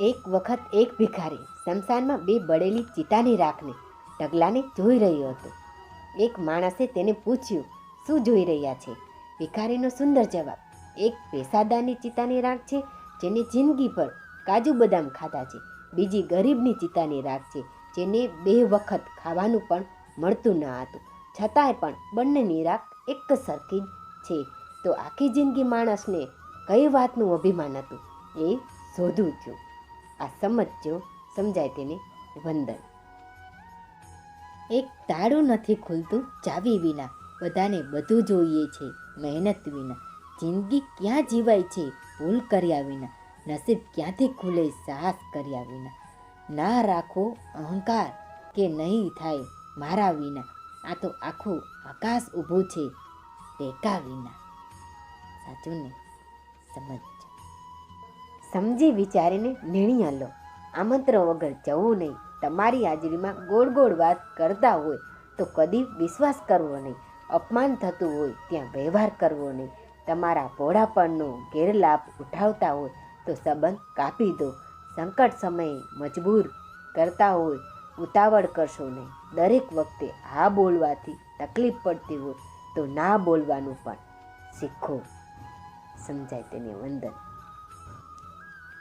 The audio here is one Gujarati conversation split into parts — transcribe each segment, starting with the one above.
એક વખત એક ભિખારી શમશાનમાં બે બળેલી ચિતાની રાખને ઢગલાને જોઈ રહ્યો હતો. એક માણસે તેને પૂછ્યું, શું જોઈ રહ્યા છે? ભિખારીનો સુંદર જવાબ, એક પેશાદારની ચિતાની રાખ છે, જેને જિંદગી પર કાજુ બદામ ખાધા છે. બીજી ગરીબની ચિતાની રાખ છે, જેને બે વખત ખાવાનું પણ મળતું ન હતું. છતાંય પણ બંનેની રાખ એક સરખી જ છે. તો આખી જિંદગી માણસને કઈ વાતનું અભિમાન હતું? એ શોધું છું આ સમજજો સમજાય તેને વંદન. એક તાળું નથી ખુલતું ચાવી વિના. બધાને બધું જોઈએ છે, મહેનત વિના. જિંદગી ક્યાં જીવાય છે, ભૂલ કર્યા વિના. નસીબ ક્યાંથી ખુલે, સાહસ કર્યા વિના. ના રાખો અહંકાર કે નહીં થાય મારા વિના. આ તો આખું આકાશ ઊભું છે ટેકા વિના. સાચું ને? સમજજો સમજી વિચારીને નિર્ણય લો. આમંત્રણ વગર જવું નહીં. તમારી હાજરીમાં ગોળ ગોળ વાત કરતા હોય તો કદી વિશ્વાસ કરવો નહીં. અપમાન થતું હોય ત્યાં વ્યવહાર કરવો નહીં. તમારા ભોળાપણનો ગેરલાભ ઉઠાવતા હોય તો સંબંધ કાપી દો. સંકટ સમયે મજબૂર કરતા હોય, ઉતાવળ કરશો નહીં. દરેક વખતે હા બોલવાથી તકલીફ પડતી હોય તો ના બોલવાનું પણ શીખો. સમજાય તેને વંદન.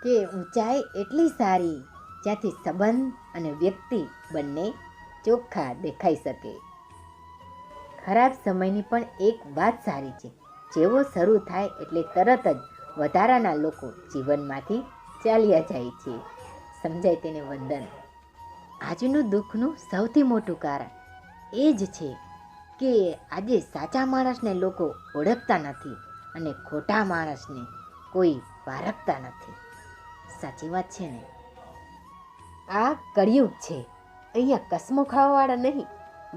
કે ઊંચાઈ એટલી સારી જ્યાંથી સંબંધ અને વ્યક્તિ બંને ચોખ્ખા દેખાઈ શકે. ખરાબ સમયની પણ એક વાત સારી છે. જેવો શરૂ થાય એટલે તરત જ વધારાના લોકો જીવનમાંથી ચાલ્યા જાય છે. સમજાય તેને વંદન. આજનું દુઃખનું સૌથી મોટું કારણ એ જ છે કે આજે સાચા માણસને લોકો ઓળખતા નથી અને ખોટા માણસને કોઈ પારખતા નથી. સાચી વાત છે ને? આ કળિયુગ છે. અહીંયા કસમો ખાવાવાળા નહીં,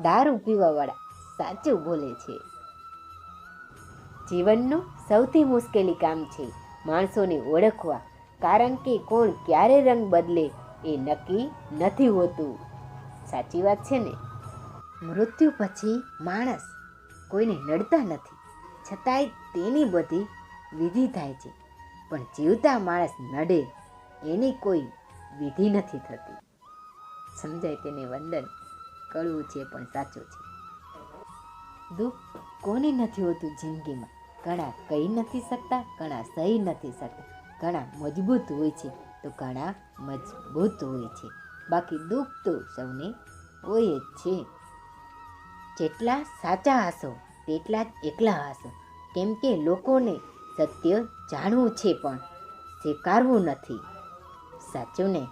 દારૂ પીવાવાળા સાચું બોલે છે. જીવનનું સૌથી મુશ્કેલી કામ છે માણસોને ઓળખવા, કારણ કે કોણ ક્યારે રંગ બદલે એ નક્કી નથી હોતું. સાચી વાત છે ને? મૃત્યુ પછી માણસ કોઈને નડતા નથી, છતાંય તેની બધી વિધિ થાય છે. પણ જીવતા માણસ નડે એની કોઈ વિધિ નથી થતી. સમજાય તેને વંદન? કડવું છે પણ સાચું છે. દુઃખ કોને નથી હોતું જિંદગીમાં? ઘણા કહી નથી શકતા, ઘણા સહી નથી શકતા. ઘણા મજબૂત હોય છે તો ઘણા મજબૂત હોય છે. બાકી દુઃખ તો સૌને હોય જ છે. જેટલા સાચા હશો, તેટલા જ એકલા હશો. કેમ કે લોકોને સત્ય જાણવું છે પણ સ્વીકારવું નથી. સાચું ને?